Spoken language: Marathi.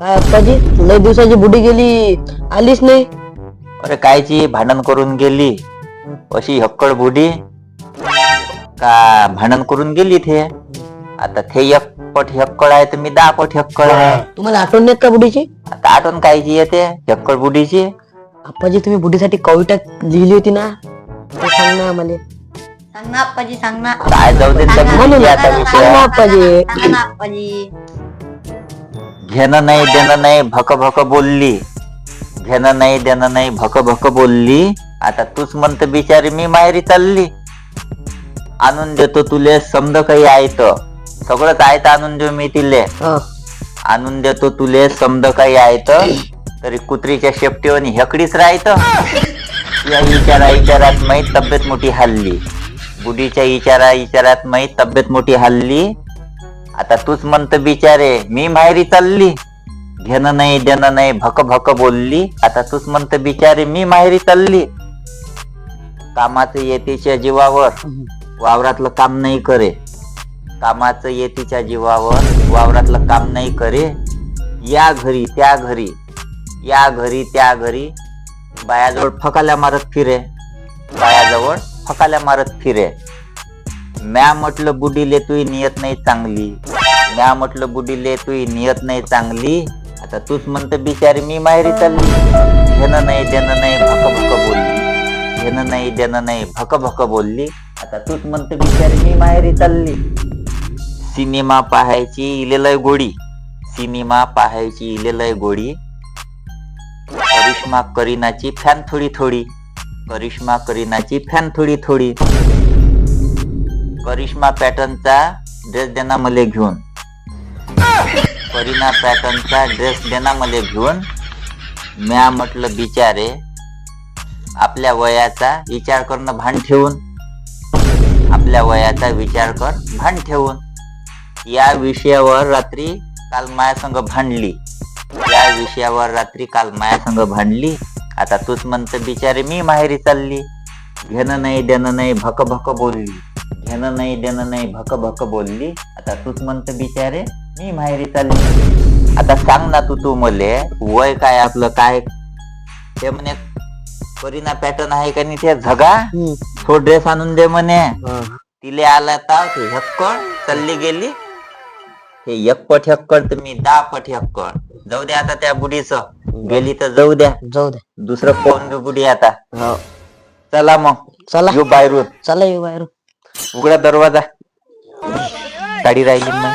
काय अप्पाजी लय दिवसाची बुडी गेली. आलीच नाही. अरे कायची? भांडण करून गेली. अशी हक्कड बुडी. का भांडण करून गेली थे आता थे एक पट हक्कड आहे तर मी दहा पट हक्कड आहे. तुम्हाला आठवण नाही का बुडीची? आता आठवण कायची येते? हक्कड बुडीची? अप्पाजी तुम्ही बुडीसाठी कविता लिहिली होती ना? ते सांग ना आम्हाला. सांग ना आप्पाजी सांग ना. काय जाऊ दे आता सांग विषय ना अप्पाजी सांग ना आप्पाजी. घेणं नाही देणं नाही भक भक बोलली. घेणं नाही देणं नाही भक भक बोलली. आता तूच म्हणत बिचारी मी माहेरी चालली. आणून देतो तुले समज काही आयत सगळंच आयत आणून देऊ मी तिले. आणून देतो तुले समज काही आयत तरी. कुत्रीच्या शेपटीवर हेकडीच राहत या विचारा विचारात माही तब्येत मोठी हल्ली. बुडीच्या विचारा विचारात माही तब्येत मोठी हल्ली. आता तूच म्हणत बिचारे मी माहेरी चालली. घेणं नाही देणं नाही भक भक बोलली. आता तूच म्हणत बिचारे मी माहेरी चालली. कामाचं येतीच्या जीवावर वावरातलं काम नाही करे. कामाचं येतीच्या जीवावर वावरातलं काम नाही करे. या घरी त्या घरी या घरी त्या घरी बायाजवळ फकाल्या मारत फिरे. बायाजवळ फकाल्या मारत फिरे. म्या म्हटलं बुडीले तुही नियत नाही चांगली. म्या म्हटलं बुडीले तुही नियत नाही चांगली. आता तूच म्हणत बिचारी मी माहेरी चालली. घेणं नाही देणं नाही भक भक बोलली. घेणं नाही देणं नाही भक भक बोलली. आता तूच म्हणत बिचारी मी माहेरी चालली. सिनेमा पाहायची इलेलय गोडी. सिनेमा पाहायची इलेलय गोडी. करिश्मा करीनाची फॅन थोडी थोडी. करिश्मा करीनाची फॅन थोडी थोडी. करिश्मा पॅटर्नचा ड्रेस देना मले घेऊन. करीना पॅटर्नचा ड्रेस देना घेऊन म्या म्हटलं बिचारे आपल्या वयाचा विचार करणं भान ठेवून आपल्या वयाचा विचार कर भान ठेवून. या विषयावर रात्री काल माया संग भांडली. या विषयावर रात्री काल माया संग भांडली. आता तूच म्हणत बिचारे मी माहेरी चालली. घेणं नाही देणं नाही भक भक बोलली. घेणं नाही देणं नाही भक भक बोलली. आता तूच म्हणत बिचारे मी माहेरी चालली. आता सांग ना तू तू मले वय काय आपलं काय? ते म्हणे करीना पॅटर्न आहे का नाही ते झगा. तो ड्रेस आणून दे म्हणे. तिले आला ताव ते हक्कड चालली गेली. हे एक पट हक्कड तर मी दहा पट हक्कड जाऊ द्या आता त्या बुडीच गेली तर जाऊ द्या. जाऊ दे. दुसरं कोण घेऊ बुडी आता. हो. चला मग. चला. येऊ बाहेरून. चला येऊ बाहेर उघडा दरवाजा. गाडी राहिली मग